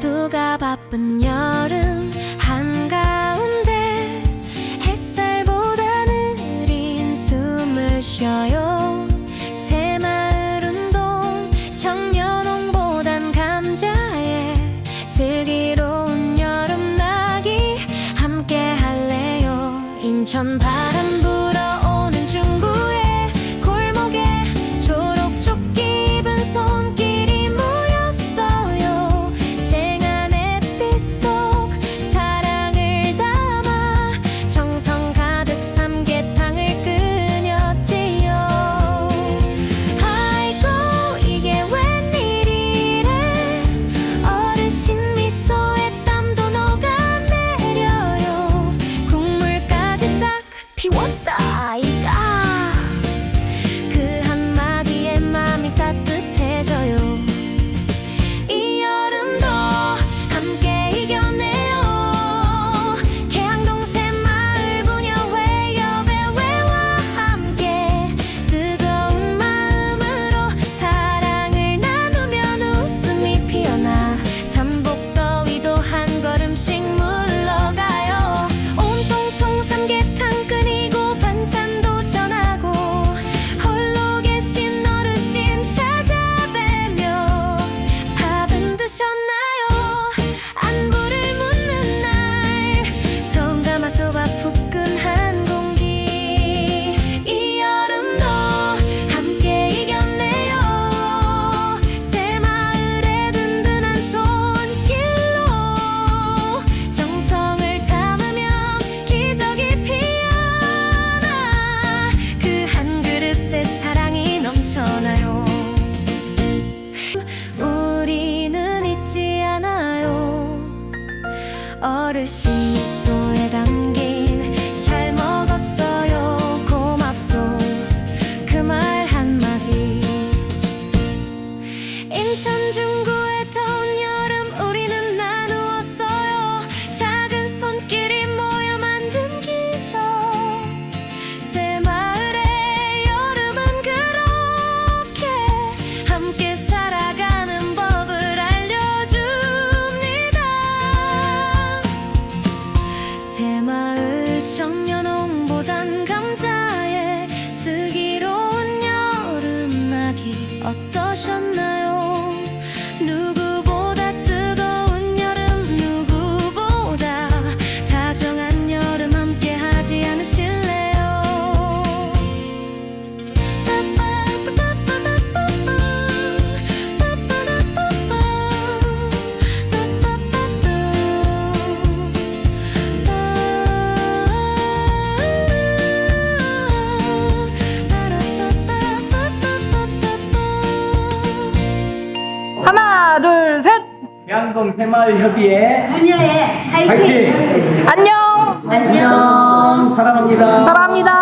모두가 바쁜 여름 한가운데 햇살보다 느린 숨을 쉬어요. 새마을 운동 청년홍보단 감자에 슬기로운 여름나기 함께 할래요. 인천 바람부 어르신 미소에 담긴 청년홍보단 감자에 슬기로운 여름나기 어떠셨나 한강 새마을 협의회 분야의 파이팅! 안녕. 안녕. 사랑합니다. 사랑합니다.